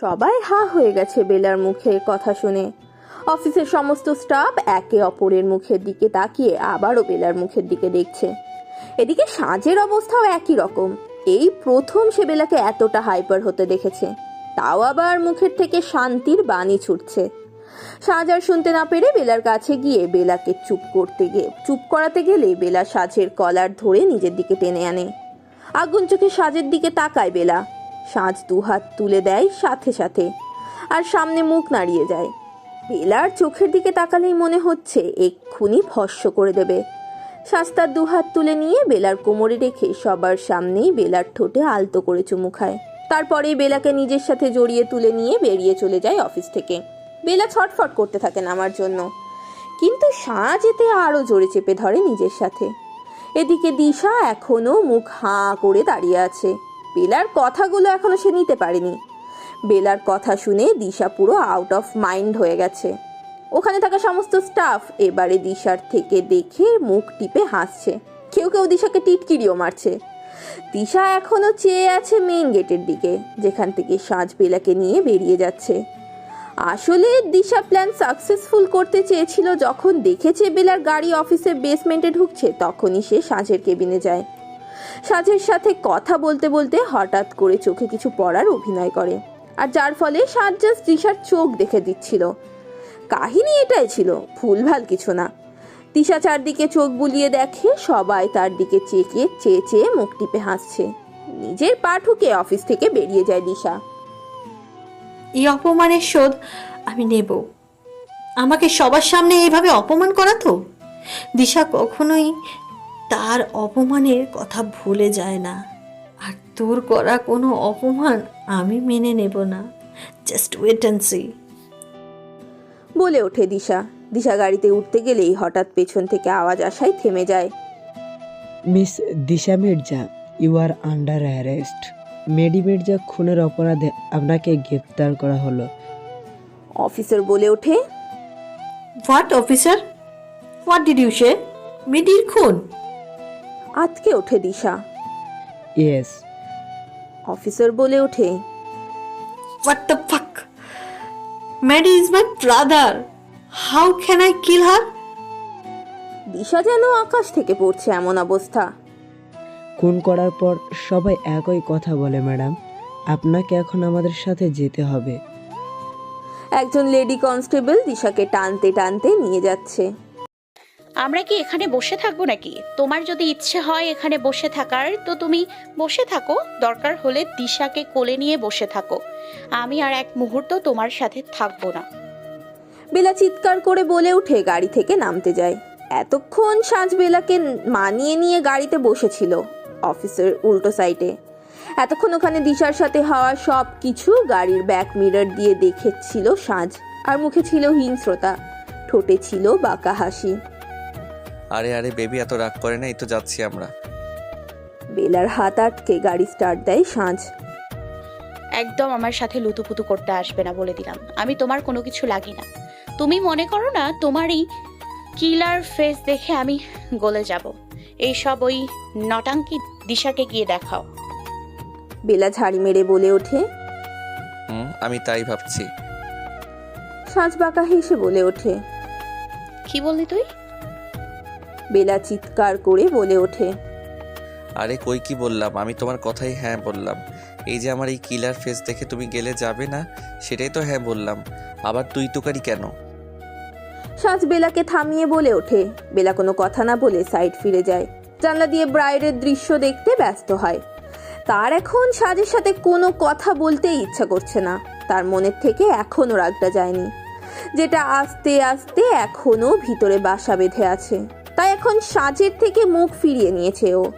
সবাই হা হয়ে গেছে বেলার মুখে কথা শুনে। অফিসের সমস্ত স্টাফ একে অপরের মুখের দিকে তাকিয়ে আবারও বেলার মুখের দিকে দেখছে। এদিকে সাজের অবস্থাও একই রকম। এই প্রথম সে বেলাকে এতটা হাইপার হতে দেখেছে। তাও আবার মুখের থেকে শান্তির বাণী ছুটছে। সাজ শুনতে না পেরে বেলার কাছে গিয়ে বেলাকে চুপ করতে গিয়ে চুপ করাতে গেলে বেলা সাজের কলার ধরে নিজের দিকে টেনে আনে। আগুন চোখে সাজের দিকে তাকায় বেলা। সাজ দুহাত তুলে দেয় সাথে সাথে, আর সামনে মুখ নাড়িয়ে যায়। বেলার চোখের দিকে তাকালেই মনে হচ্ছে এক্ষুনি ভস্য করে দেবে। শাস্তার দুহাত তুলে নিয়ে বেলার কোমরে রেখে সবার সামনেই বেলার ঠোঁটে আলতো করে চুমু খায়। তারপরেই বেলাকে নিজের সাথে জড়িয়ে তুলে নিয়ে বেরিয়ে চলে যায় অফিস থেকে। বেলা ছটফট করতে থাকেন আমার জন্য। কিন্তু সাজ এতে আরও জোরে চেপে ধরে নিজের সাথে। এদিকে দিশা এখনও মুখ হাঁ করে দাঁড়িয়ে আছে। বেলার কথাগুলো এখনও সে নিতে পারেনি। বেলার কথা শুনে দিশা পুরো আউট অফ মাইন্ড হয়ে গেছে। ওখানে থাকা সমস্ত স্টাফ এবারে দিশার থেকে দেখে মুখ টিপে হাসছে। কেউ কেউ দিশাকে টিটকিরিও মারছে। দিশা এখনও চেয়ে আছে মেইন গেটের দিকে, যেখান থেকে সাজ বেলাকে নিয়ে বেরিয়ে যাচ্ছে। আসলে দিশা প্ল্যান সাকসেসফুল করতে চেয়েছিল যখন দেখেছে বেলার গাড়ি অফিসের বেসমেন্টে ঢুকছে, তখনই সে সাঁঝের কেবিনে যায়। সাঁঝের সাথে কথা বলতে বলতে হঠাৎ করে চোখে কিছু পড়ার অভিনয় করে। আর যার ফলে সাজ জাস্ট দিশার চোখ দেখে দিচ্ছিল। কাহিনী এটাই ছিল, ভুলভাল কিছু না। দিশা চারদিকে চোখ বুলিয়ে দেখে, সবাই তার দিকে চেকে চেয়ে চেয়ে মুখ টিপে হাসছে। নিজের পা ঠুকে অফিস থেকে বেরিয়ে যায় দিশা। এই অপমানের শোধ আমি নেব। আমাকে সবার সামনে এইভাবে অপমান করা তো? দিশা কখনোই তার অপমানের কথা ভুলে যায় না। আর তোর করা কোনো অপমান আমি মেনে নেব না। জাস্ট ওয়েট অ্যান্ড সি বলে ওঠে দিশা। দিশা গাড়িতে উঠতে গেলেই হঠাৎ পেছন থেকে আওয়াজ আসায় থেমে যায়। Miss Disha Mirza you are under arrest Maddy Mirza খুনের অপরাধে আপনাকে গ্রেপ্তার করা হলো। অফিসার বলে ওঠে what officer what did you say মিডির খুন? আতকে ওঠে দিশা। ইয়েস অফিসার বলে ওঠে what the fuck Maddy is my brother how can I kill her Disha যেন আকাশ থেকে পড়ছে এমন অবস্থা। খুন করার পর সবাই একই কথা বলে ম্যাডাম। আপনাকে এখন আমাদের সাথে যেতে হবে। একজন লেডি কনস্টেবল দিশাকে টানতে টানতে নিয়ে যাচ্ছে। আমরা কি এখানে বসে থাকব নাকি? তোমার যদি ইচ্ছে হয় এখানে বসে থাকার তো তুমি বসে থাকো। দরকার হলে দিশাকে কোলে নিয়ে বসে থাকো। আমি আর এক মুহূর্ত তোমার সাথে থাকব না। বেলা চিৎকার করে বলে উঠে গাড়ি থেকে নামতে যায়। এতক্ষণ সাজ বেলাকে মানিয়ে নিয়ে গাড়িতে বসেছিল। অফিসের উল্টো সাইডে এতক্ষণ ওখানে দিশার সাথে হওয়া সব কিছু গাড়ির ব্যাক মিরর দিয়ে দেখেছিল সাজ আর মুখে ছিল হিংস্রতা ঠোঁটে ছিল বাঁকা হাসি। আরে আরে বেবি এত রাগ করে না এই তো যাচ্ছি আমরা। বেলার হাত আটকে গাড়ি স্টার্ট দেয় সাঁঝ একদম আমার সাথে লুতুপুতু করতে আসবে না বলে দিলাম। আমি তোমার কোনো কিছু লাগি না। তুমি মনে করো না তোমার এই কিলার ফেস দেখে আমি গলে যাব। এইসব ওই নটাঙ্কি দিশাকে গিয়ে দেখাও। বেলা ঝাড়ি মেরে বলে ওঠে। হুম আমি তাই ভাবছি। সাঁঝ বাঁকা হেসে বলে ওঠে। কি বললি তুই? বেলা চিৎকার করে বলে ওঠে। আরে কই কি বললাম আমি তোমার কথাই হ্যাঁ বললাম। এই যে আমার এই কিলার ফেস দেখে তুমি গেলে যাবে না সেটাই তো হ্যাঁ বললাম। আবার তুই তুকারি কেন? সাজ বেলাকে থামিয়ে বলে ওঠে। বেলা কোনো কথা না বলে সাইড ফিরে যায়। জানলা দিয়ে ব্রাইডের দৃশ্য দেখতে ব্যস্ত হয়। তার এখন সাজের সাথে কোনো কথা বলতেই ইচ্ছা করছে না। তার মনের থেকে এখনও রাগটা যায়নি। যেটা আস্তে আস্তে এখনও ভিতরে বাসা বেঁধে আছে। তাই এখন সাজের থেকে মুখ ফিরিয়ে নিয়েছে ও।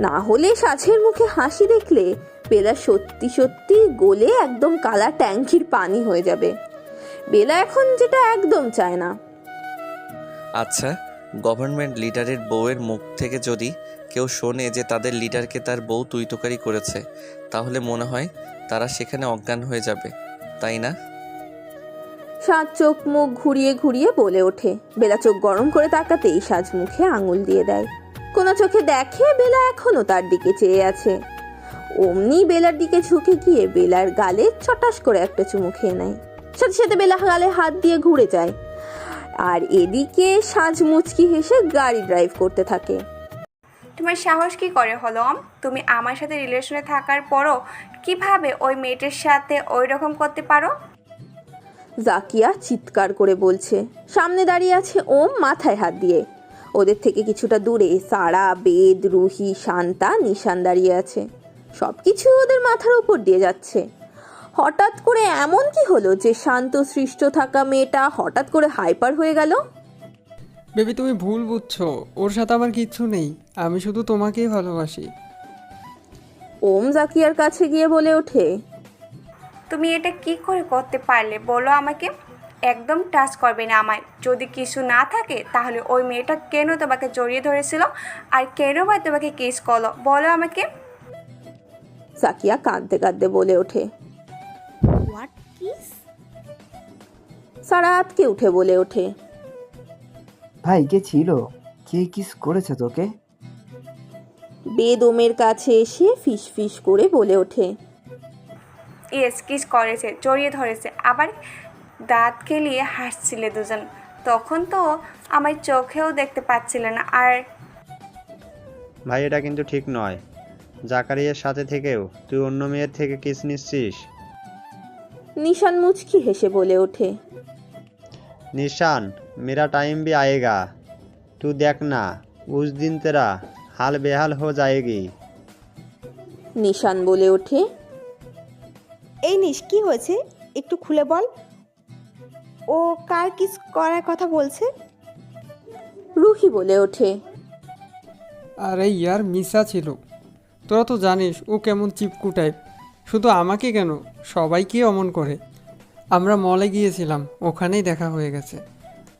না হলে সাজের মুখে হাসি দেখলে বেলা সত্যি সত্যি গলে একদম কালা ট্যাঙ্কির পানি হয়ে যাবে। বেলা এখন যেটা একদম চায় না। আচ্ছা গভর্নমেন্ট লিডারের বউয়ের মুখ থেকে যদি কেউ শোনে যে তাদের লিডারকে তার বউ তুই তুকারি করেছে, তাহলে মনে হয় তারা সেখানে অজ্ঞান হয়ে যাবে, তাই না? সাজ চোখ মুখ ঘুরিয়ে ঘুরিয়ে বলে ওঠে। বেলা চোখ গরম করে তাকাতেই সাজ মুখে আঙুল দিয়ে দেয়। কোনা চোখে দেখে বেলা এখনও তার দিকে চেয়ে আছে। অমনি বেলার দিকে ঝুঁকে গিয়ে বেলার গালে চটাস করে একটা চুমু খেয়ে নেয়। সাথে সাথে বেলা গালে হাত দিয়ে ঘুরে যায়। আর এদিকে সাজ মুচকি হেসে গাড়ি ড্রাইভ করতে থাকে। তোমার সাহস কি করে হলো অম? তুমি আমার সাথে রিলেশনে থাকার পরও কীভাবে ওই মেয়েটার সাথে ওই রকম করতে পারো? জাকিয়া চিৎকার করে বলছে সামনে দাঁড়িয়ে আছে ওম মাথায় হাত দিয়ে। ওদের থেকে কিছুটা দূরে সারা বেদ রুহি শান্তা নিশান দাঁড়িয়ে আছে। সব কিছু ওদের মাথার উপর দিয়ে যাচ্ছে। হঠাৎ করে এমন কি হলো যে শান্ত সৃষ্ট থাকা মেয়েটা হঠাৎ করে হাইপার হয়ে গেল? বেবি তুমি ভুল বুঝছ। ওর সাথে আমার কিচ্ছু নেই। আমি শুধু তোমাকেই ভালোবাসি। ওম জাকিয়ার কাছে গিয়ে বলে ওঠে তুমি এটা কি করে করতে পারলে? বলো আমাকে। একদম টাচ করবে না আমায়। যদি কিছু না থাকে তাহলে ওই মেয়েটা কেন তোমাকে জড়িয়ে ধরেছিল? আর কেন বা তোমাকে কিস করল? বলো আমাকে। জাকিয়া কাঁদতে কাঁদতে বলে ওঠে সারা আতকে উঠে বলে ওঠে। ভাই কে ছিল? কে কিস করেছে তোকে? বেদ ওমের কাছে এসে ফিস ফিস করে বলে ওঠে। ইয়েস কিস করেছে জড়িয়ে ধরেছে। আবার দাঁত খেলিয়ে হাসছিলে দুজন। তখন তো আমার চোখেও দেখতে পাচ্ছিলে না আর ভাই এটা কিন্তু ঠিক নয়। জাকারিয়ার সাথে থেকেও তুই অন্য মেয়ের থেকে কিস নিচ্ছিস? নিশান মুচকি হেসে বলে ওঠে निशान मेरा टाइम भी आएगा तू देखना उस दिन तेरा हाल बेहाल हो जाएगी নিশান বলে ওঠে এই নিস কি হয়েছে একটু খুলে বল ও কার কিস করার কথা বলছে রুহি বলে ওঠে আরে ইয়ার মিসা ছিল তোরা তো জানিস ও কেমন চিপকু টাইপ শুধু আমাকে কেন? সবাইকে অমন করে। আমরা মলে গিয়েছিলাম ওখানেই দেখা হয়ে গেছে।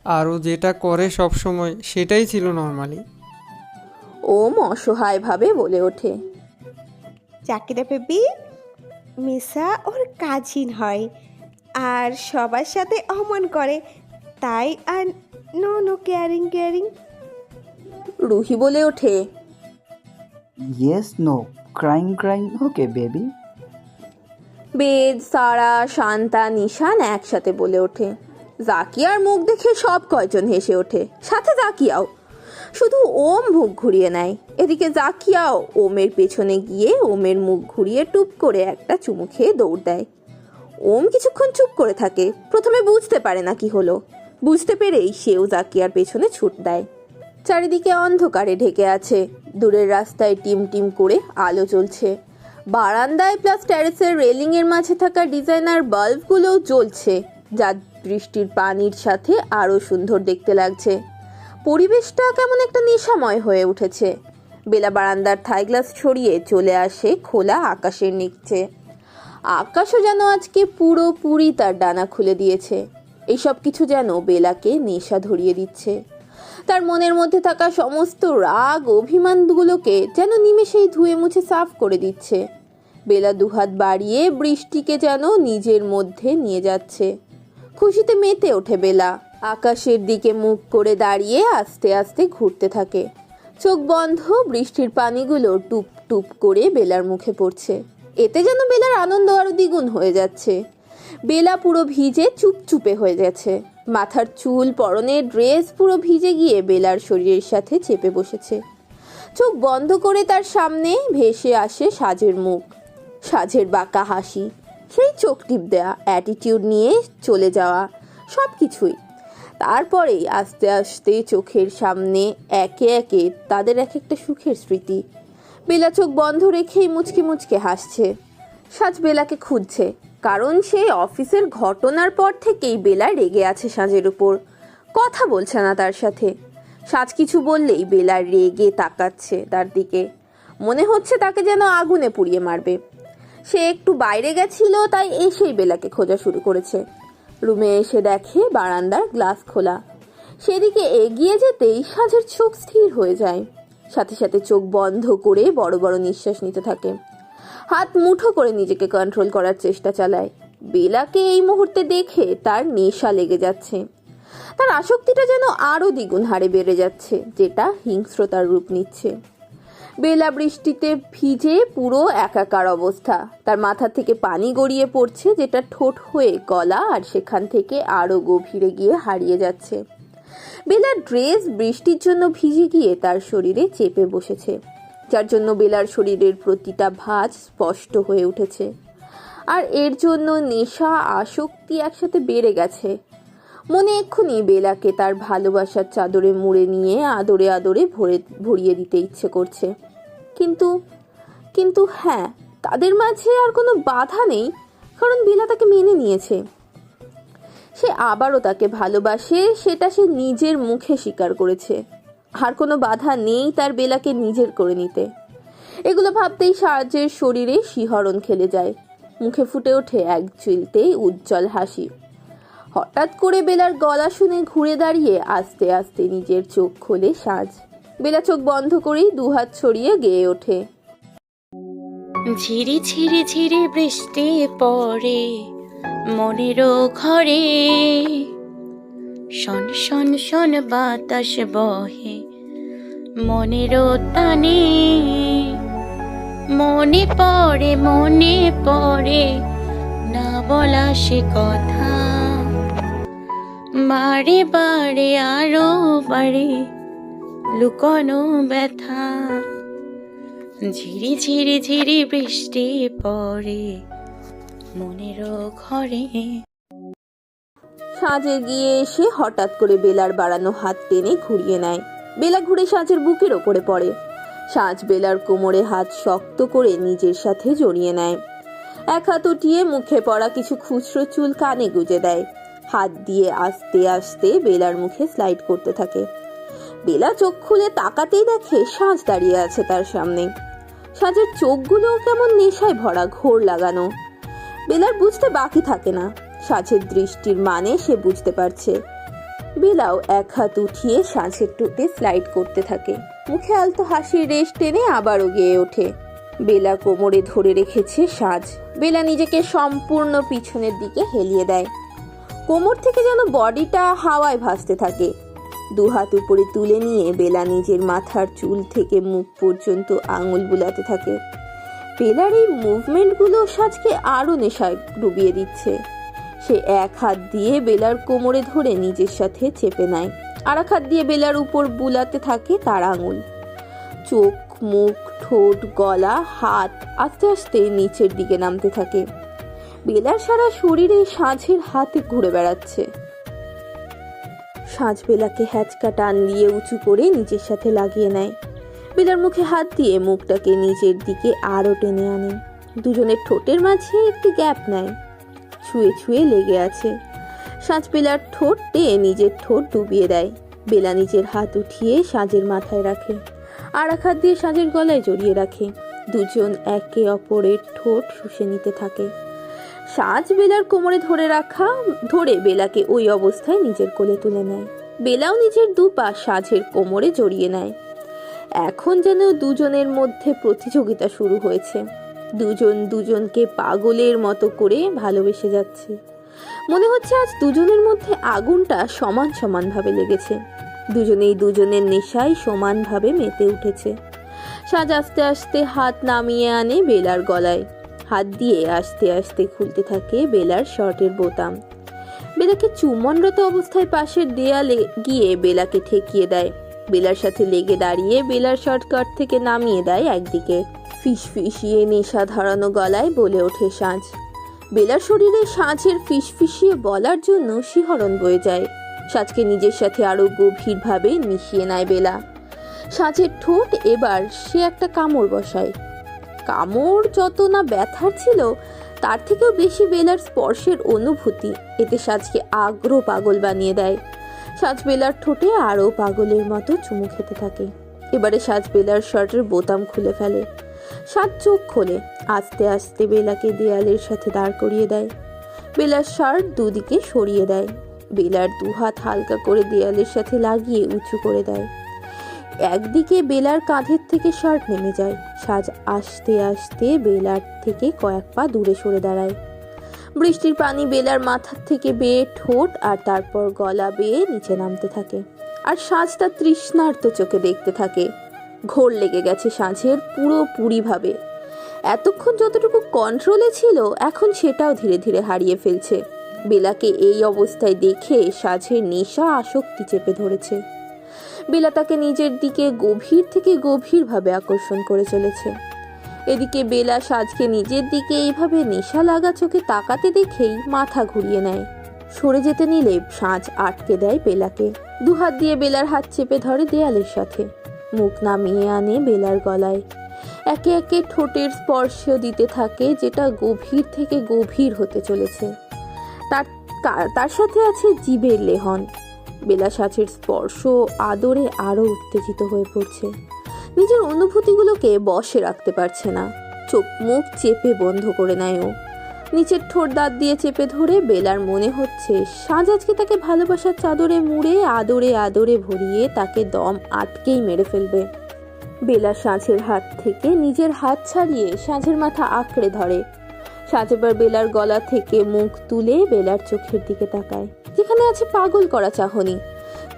আর ও যেটা করে সব সময় সেটাই ছিল নর্মালি ওম অসহায়ভাবে বলে ওঠে। চাকিরা বেবি মিসা ওর কাজিন হয়। আর সবার সাথে অমন করে তাই আর no no caring caring. Ruhi বলে ওঠে। Yes no crying crying okay baby Ved, Sara, Shanta, Nishan একসাথে বলে ওঠে। জাকিয়ার মুখ দেখে সব কয়জন হেসে ওঠে। সাথে জাকিয়াও। শুধু ওম মুখ ঘুরিয়ে নেয়। এদিকে জাকিয়াও ওমের পেছনে গিয়ে ওমের মুখ ঘুরিয়ে টুপ করে একটা চুমু খেয়ে দৌড় দেয়। ওম কিছুক্ষণ চুপ করে থাকে। প্রথমে বুঝতে পারে না কি হলো। বুঝতে পেরেই সেও জাকিয়ার পেছনে ছুট দেয়। চারিদিকে অন্ধকারে ঢেকে আছে। দূরের রাস্তায় টিম টিম করে আলো জ্বলছে। বারান্দায় প্লাস ট্যারেসের রেলিং এর মাঝে থাকা ডিজাইনার বাল্বগুলোও জ্বলছে, যা বৃষ্টির পানির সাথে আরও সুন্দর দেখতে লাগছে। পরিবেশটা কেমন একটা নেশাময় হয়ে উঠেছে। বেলা বারান্দার থাই গ্লাস ছড়িয়ে চলে আসে খোলা আকাশের নিচে। আকাশও যেন আজকে পুরোপুরি তার ডানা খুলে দিয়েছে। এইসব কিছু যেন বেলাকে নেশা ধরিয়ে দিচ্ছে। তার মনের মধ্যে থাকা সমস্ত রাগ, অভিমানগুলোকে যেন নিমেষেই ধুয়ে মুছে সাফ করে দিচ্ছে। বেলা দুহাত বাড়িয়ে বৃষ্টিকে যেন নিজের মধ্যে নিয়ে যাচ্ছে। খুশিতে মেতে ওঠে বেলা। আকাশের দিকে মুখ করে দাঁড়িয়ে আস্তে আস্তে ঘুরতে থাকে। চোখ বন্ধ, বৃষ্টির পানিগুলো টুপ টুপ করে বেলার মুখে পড়ছে। এতে যেন বেলার আনন্দ আরও দ্বিগুণ হয়ে যাচ্ছে। বেলা পুরো ভিজে চুপচুপে হয়ে গেছে। মাথার চুল পরনের ড্রেস পুরো ভিজে গিয়ে বেলার শরীরের সাথে চেপে বসেছে। চোখ বন্ধ করে তার সামনে ভেসে আসে সাজের মুখ। সাজের বাঁকা হাসি, সেই চোখ টিপ দেওয়া অ্যাটিটিউড নিয়ে চলে যাওয়া সব কিছুই তারপরেই আস্তে আস্তে চোখের সামনে একে একে তাদের এক একটা সুখের স্মৃতি। বেলা চোখ বন্ধ রেখেই মুচকে মুচকে হাসছে। সাজ বেলাকে খুঁজছে। কারণ সেই অফিসের ঘটনার পর থেকেই বেলা রেগে আছে সাজের উপর। কথা বলছে না তার সাথে। সাজ কিছু বললেই বেলা রেগে তাকাচ্ছে তার দিকে। মনে হচ্ছে তাকে যেন আগুনে পুড়িয়ে মারবে। সে একটু বাইরে গেছিল, তাই এসেই বেলাকে খোঁজা শুরু করেছে। রুমে এসে দেখে বারান্দার গ্লাস খোলা। সেদিকে এগিয়ে যেতেই সাজের চোখ স্থির হয়ে যায়। সাথে সাথে চোখ বন্ধ করে বড় বড় নিঃশ্বাস নিতে থাকে। হাত মুঠো করে নিজেকে কন্ট্রোল করার চেষ্টা চালায়। বেলাকে এই মুহূর্তে দেখে তার নেশা লেগে যাচ্ছে। তার আসক্তিটা যেন আরও দ্বিগুণ হারে বেড়ে যাচ্ছে, যেটা হিংস্রতার রূপ নিচ্ছে। বেলা বৃষ্টিতে ভিজে পুরো একাকার অবস্থা। তার মাথা থেকে পানি গড়িয়ে পড়ছে, যেটা ঠোঁট হয়ে গলা আর সেখান থেকে আরও গভীরে গিয়ে হারিয়ে যাচ্ছে। বেলার ড্রেস বৃষ্টির জন্য ভিজে গিয়ে তার শরীরে চেপে বসেছে। যার জন্য বেলার শরীরের প্রতিটা ভাঁজ স্পষ্ট হয়ে উঠেছে। আর এর জন্য নেশা, আসক্তি একসাথে বেড়ে গেছে। মনে এক্ষুনি বেলাকে তার ভালোবাসার চাদরে মুড়ে নিয়ে আদরে আদরে ভরে, ভরিয়ে দিতে ইচ্ছে করছে। কিন্তু কিন্তু হ্যাঁ তাদের মাঝে আর কোনো বাধা নেই, কারণ বেলা তাকে মেনে নিয়েছে। সে আবারও তাকে ভালোবাসে, সেটা সে নিজের মুখে স্বীকার করেছে। আর কোনো বাধা নেই তার বেলাকে নিজের করে নিতে। এগুলো ভাবতেই সাহায্যের শরীরে শিহরণ খেলে যায়। মুখে ফুটে ওঠে এক চিলতেই উজ্জ্বল হাসি। হঠাৎ করে বেলার গলা শুনে ঘুরে দাঁড়িয়ে আস্তে আস্তে নিজের চোখ খোলে সাজ। বেলা চোখ বন্ধ করেই দুহাত ছড়িয়ে গেয়ে ওঠে। ঝিরি ঝিরি ঝিরি বৃষ্টি পড়ে মনেরও ঘরে। শন শন শন বাতাস বহে। মনেরও টানে মনে পড়ে মনে পড়ে, না বলা সে কথা। বারে বারে, আরও বাড়ে লুকানো ব্যথা। ঝিরি ঝিরি ঝিরি বৃষ্টি পড়ে মনেরও ঘরে। সাজে গিয়ে এসে হঠাৎ করে বেলার বাড়ানো হাত টেনে ঘুরিয়ে নেয়। বেলা ঘুরে সাজের বুকের ওপরে পড়ে। সাজ বেলার কোমরে হাত শক্ত করে নিজের সাথে জড়িয়ে নেয়। এক হাত উঠিয়ে মুখে পড়া কিছু খুচরো চুল কানে গুজে দেয়। হাত দিয়ে আস্তে আস্তে বেলার মুখে স্লাইড করতে থাকে। বেলা চোখ খুলে তাকাতেই দেখে সাজ দাঁড়িয়ে আছে তার সামনে। সাজের চোখগুলো কেমন নেশায় ভরা ঘোর লাগানো। বেলার বুঝতে বাকি থাকে না। সাজের দৃষ্টির মানে সে বুঝতে পারছে। বেলাও এক হাত উঠিয়ে সাজের টোটে স্লাইড করতে থাকে। মুখে আলতো হাসির রেশ টেনে আবারও গেয়ে ওঠে। বেলা কোমরে ধরে রেখেছে সাজ বেলা নিজেকে সম্পূর্ণ পিছনের দিকে হেলিয়ে দেয়। কোমর থেকে যেন বডিটা হাওয়ায় ভাসতে থাকে। দুহাত উপরে তুলে নিয়ে বেলা নিজের মাথার চুল থেকে মুখ পর্যন্ত আঙুল বুলাতে থাকে। বেলার এই মুভমেন্টগুলো সাজকে আরও নেশায় ডুবিয়ে দিচ্ছে। সে এক হাত দিয়ে বেলার কোমরে ধরে নিজের সাথে চেপে নেয়। আর এক হাত দিয়ে বেলার উপর বুলাতে থাকে তার আঙুল। চোখ, মুখ, ঠোঁট, গলা, হাত আস্তে আস্তে নিচের দিকে নামতে থাকে। বেলার সারা শরীরে সাঁঝের হাতে ঘুরে বেড়াচ্ছে। সাঁঝ বেলাকে হ্যাচকা টান দিয়ে উঁচু করে নিজের সাথে লাগিয়ে নেয়। বেলার মুখে হাত দিয়ে মুখটাকে নিজের দিকে আরও টেনে আনে। দুজনের ঠোঁটের মাঝে একটি গ্যাপ নেয়। ছুঁয়ে ছুঁয়ে লেগে আছে। সাঁঝ বেলার ঠোঁট টেয়ে নিজের ঠোঁট ডুবিয়ে দেয়। বেলা নিজের হাত উঠিয়ে সাঁজের মাথায় রাখে। আর এক হাত দিয়ে সাঁজের গলায় জড়িয়ে রাখে। দুজন একে অপরের ঠোঁট শুষে নিতে থাকে। সাজ বেলার কোমরে ধরে রাখা, ধরে বেলাকে ওই অবস্থায় নিজের কোলে তুলে নেয়। বেলাও নিজের দু পা সাজের কোমরে জড়িয়ে নেয়। এখন যেন দুজনের মধ্যে প্রতিযোগিতা শুরু হয়েছে। দুজন দুজনকে পাগলের মতো করে ভালোবেসে যাচ্ছে। মনে হচ্ছে আজ দুজনের মধ্যে আগুনটা সমান সমানভাবে লেগেছে। দুজনেই দুজনের নেশায় সমানভাবে মেতে উঠেছে। সাজ আস্তে আস্তে হাত নামিয়ে আনে বেলার গলায়। হাত দিয়ে আস্তে আস্তে খুলতে থাকে বেলার শার্টের বোতাম। বেলাকে চুম্বনরত অবস্থায় পাশের দেয়ালে গিয়ে বেলাকে ঠেকিয়ে দেয়। বেলার সাথে লেগে দাঁড়িয়ে বেলার শর্টকাট থেকে নামিয়ে দেয় একদিকে। ফিস ফিসিয়ে নেশা ধরানো গলায় বলে ওঠে সাঁঝ বেলার শরীরে সাঁঝের ফিসফিসিয়ে বলার জন্য শিহরণ বয়ে যায়। সাঁঝকে নিজের সাথে আরও গভীরভাবে মিশিয়ে নেয় বেলা। সাঁঝের ঠোঁট এবার সে একটা কামড় বসায়। কামড় যত না ব্যথার ছিল, তার থেকেও বেশি বেলার স্পর্শের অনুভূতি। এতে সাজকে আগ্রহ পাগল বানিয়ে দেয়। সাজ বেলার ঠোঁটে আরও পাগলের মতো চুমু খেতে থাকে। এবারে সাজ বেলার শার্টের বোতাম খুলে ফেলে। সাজ চোখ খোলে, আস্তে আস্তে বেলাকে দেয়ালের সাথে দাঁড় করিয়ে দেয়। বেলার শার্ট দুদিকে সরিয়ে দেয়। বেলার দুহাত হালকা করে দেয়ালের সাথে লাগিয়ে উঁচু করে দেয়। একদিকে বেলার কাঁধের থেকে শার্ট নেমে যায়। সাজ আস্তে আস্তে বেলার থেকে কয়েক পা দূরে সরে দাঁড়ায়। বৃষ্টির পানি বেলার মাথার থেকে বেয়ে ঠোঁট আর তারপর গলা বেয়ে নিচে নামতে থাকে। আর সাজ তার তৃষ্ণার্ত চোখে দেখতে থাকে। ঘোর লেগে গেছে সাঁঝের পুরোপুরিভাবে এতক্ষণ যতটুকু কন্ট্রোলে ছিল, এখন সেটাও ধীরে ধীরে হারিয়ে ফেলছে। বেলাকে এই অবস্থায় দেখে সাঝের নেশা আসক্তি চেপে ধরেছে। বেলা তাকে নিজের দিকে গভীর থেকে গভীরভাবে আকর্ষণ করে চলেছে। এদিকে বেলা সাজকে নিজের দিকে এইভাবে নেশা লাগা চোখে তাকাতে দেখেই মাথা ঘুরিয়ে নেয়। সরে যেতে নিলে সাজ আটকে দেয় বেলাকে। দুহাত দিয়ে বেলার হাত চেপে ধরে দেয়ালের সাথে। মুখ নামিয়ে আনে বেলার গলায়। একে একে ঠোঁটের স্পর্শ দিতে থাকে, যেটা গভীর থেকে গভীর হতে চলেছে। তার তার সাথে আছে জীবের লেহন। বেলা সাচের স্পর্শ আদরে আরও উত্তেজিত হয়ে পড়ছে। নিজের অনুভূতিগুলোকে বশে রাখতে পারছে না। চোখ মুখ চেপে বন্ধ করে নেয় ও। নিচের ঠোঁট দাঁত দিয়ে চেপে ধরে বেলার মনে হচ্ছে সাজ আজকে তাকে ভালোবাসার চাদরে মুড়ে, আদরে আদরে ভরিয়ে তাকে দম আটকেই মেরে ফেলবে। বেলা সাঁঝের হাত থেকে নিজের হাত ছাড়িয়ে সাঁঝের মাথা আঁকড়ে ধরে। সাঁঝ এবার বেলার গলা থেকে মুখ তুলে বেলার চোখের দিকে তাকায়, যেখানে আছে পাগল করা চাহনি,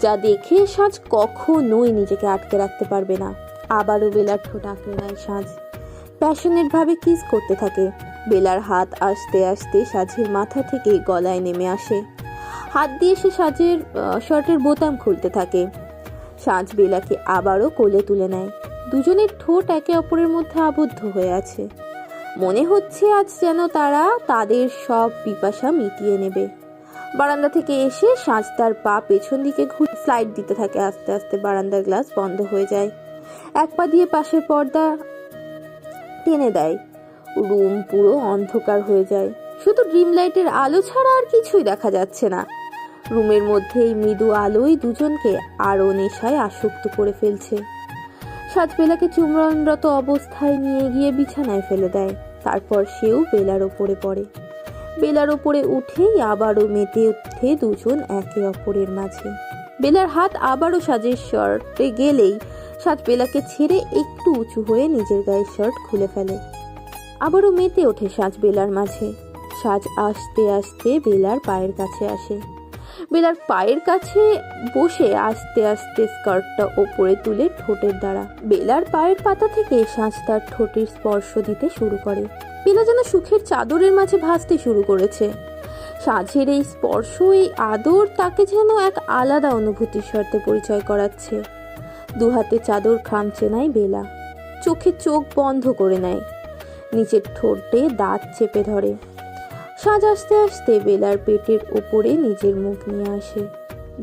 যা দেখে সাঁজ কখনোই নিজেকে আটকে রাখতে পারবে না। আবারও বেলার ঠোঁট আঁকড়ে নেয় সাজ প্যাশনেট ভাবে কিস করতে থাকে। বেলার হাত আস্তে আস্তে সাজের মাথা থেকে গলায় নেমে আসে। হাত দিয়ে সে সাজের শার্টের বোতাম খুলতে থাকে। সাজ বেলাকে আবারও কোলে তুলে নেয়। দুজনের ঠোঁট একে অপরের মধ্যে আবদ্ধ হয়ে আছে। মনে হচ্ছে আজ যেন তারা তাদের সব পিপাসা মিটিয়ে নেবে। বারান্দা থেকে এসে সাজ তার পা পেছন দিকে ঘুরে স্লাইড দিতে থাকে। আস্তে আস্তে বারান্দার গ্লাস বন্ধ হয়ে যায়। এক পা দিয়ে পাশের পর্দা টেনে দেয়। রুম পুরো অন্ধকার হয়ে যায়। শুধু ড্রিম লাইটের আলো ছাড়া আর কিছুই দেখা যাচ্ছে না। রুমের মধ্যে এই মৃদু আলোই দুজনকে আরও নেশায় আসক্ত করে ফেলছে। সাজ বেলাকে চুমরনরত অবস্থায় নিয়ে গিয়ে বিছানায় ফেলে দেয়। তারপর সেও বেলার ওপরে পড়ে। বেলার ওপরে উঠেই আবারও মেতে উঠে দুজন একে অপরের মাঝে। বেলার হাত আবারও সাজের শার্টে গেলেই সাজ বেলাকে ছেড়ে একটু উঁচু হয়ে নিজের গায়ের শার্ট খুলে ফেলে। আবারও মেতে ওঠে সাজ বেলার মাঝে। সাজ আস্তে আস্তে বেলার পায়ের কাছে আসে। বেলার পায়ের কাছে বসে আস্তে আস্তে স্কার্টটা ওপরে তুলে ঠোঁটের দ্বারা। বেলার পায়ের পাতা থেকে সাজ তার ঠোঁটের স্পর্শ দিতে শুরু করে। বেলা যেন সুখের চাদরের মাঝে ভাসতে শুরু করেছে। সাঁঝের এই স্পর্শ, এই আদর তাকে যেন এক আলাদা অনুভূতির শর্তে পরিচয় করাচ্ছে। দুহাতে চাদর খামচে নেয় বেলা। চোখে চোখ বন্ধ করে নেয়। নিচের ঠোঁটে দাঁত চেপে ধরে। সাজ আস্তে আস্তে বেলার পেটের ওপরে নিজের মুখ নিয়ে আসে।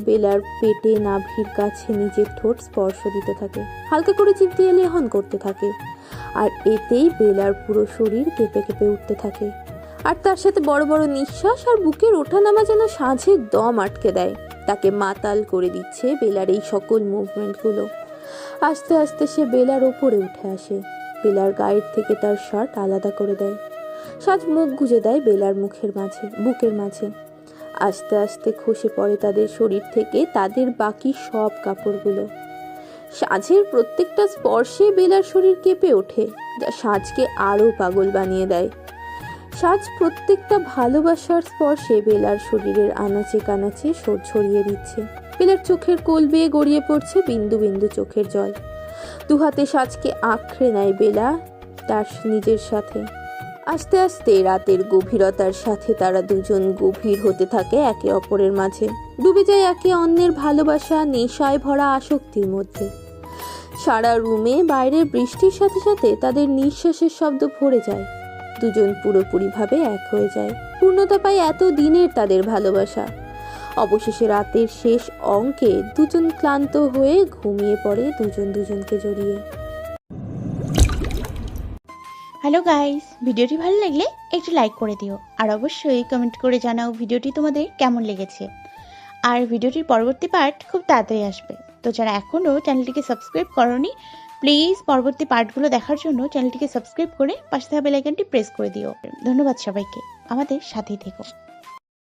বেলার পেটে নাভির কাছে নিজের ঠোঁট স্পর্শ দিতে থাকে। হালকা করে চিপ দিয়ে লেহন করতে থাকে। আর এতেই বেলার পুরো শরীর কেঁপে কেঁপে উঠতে থাকে। আর তার সাথে বড় বড় নিঃশ্বাস আর বুকের ওঠানামা যেন সাঁঝের দম আটকে দেয়। তাকে মাতাল করে দিচ্ছে বেলার এই সকল মুভমেন্টগুলো আস্তে আস্তে সে বেলার ওপরে উঠে আসে। বেলার গায়ের থেকে তার শার্ট আলাদা করে দেয়। সাজ মুখ গুজে দেয় বেলার মুখের মাঝে, বুকের মাঝে। আস্তে আস্তে খসে পড়ে তাদের শরীর থেকে তাদের বাকি সব কাপড়গুলো। সাজের প্রত্যেকটা স্পর্শে বেলার শরীর কেঁপে ওঠে, যা সাজকে আরও পাগল বানিয়ে দেয়। সাজ প্রত্যেকটা ভালোবাসার স্পর্শে বেলার শরীরের আনাচে কানাচে ছড়িয়ে দিচ্ছে। বেলার চোখের কোল বেয়ে গড়িয়ে পড়ছে বিন্দু বিন্দু চোখের জল। দুহাতে সাজকে আঁকড়ে নেয় বেলা তার নিজের সাথে। আস্তে আস্তে রাতের গভীরতার সাথে তারা দুজন গভীর হতে থাকে একে অপরের মাঝে। ডুবে যায় একে অন্যের ভালোবাসা, নেশায় ভরা আসক্তির মধ্যে। সারা রুমে বাইরের বৃষ্টির সাথে সাথে তাদের নিঃশ্বাসের শব্দ ভরে যায়। দুজন পুরোপুরিভাবে এক হয়ে যায়। পূর্ণতা পায় এত দিনের তাদের ভালোবাসা। অবশেষে রাতের শেষ অঙ্কে দুজন ক্লান্ত হয়ে ঘুমিয়ে পড়ে দুজন দুজনকে জড়িয়ে। হ্যালো গাইস ভিডিওটি ভালো লাগলে একটু লাইক করে দিও। আর অবশ্যই কমেন্ট করে জানাও ভিডিওটি তোমাদের কেমন লেগেছে। আর ভিডিওটির পরবর্তী পার্ট খুব তাড়াতাড়ি আসবে। তো যারা এখনও চ্যানেলটিকে সাবস্ক্রাইব করনি প্লিজ পরবর্তী পার্টগুলো দেখার জন্য চ্যানেলটিকে সাবস্ক্রাইব করে পাশে থাকা বেলাইকনটি প্রেস করে দিও। ধন্যবাদ সবাইকে। আমাদের সাথেই থেকো।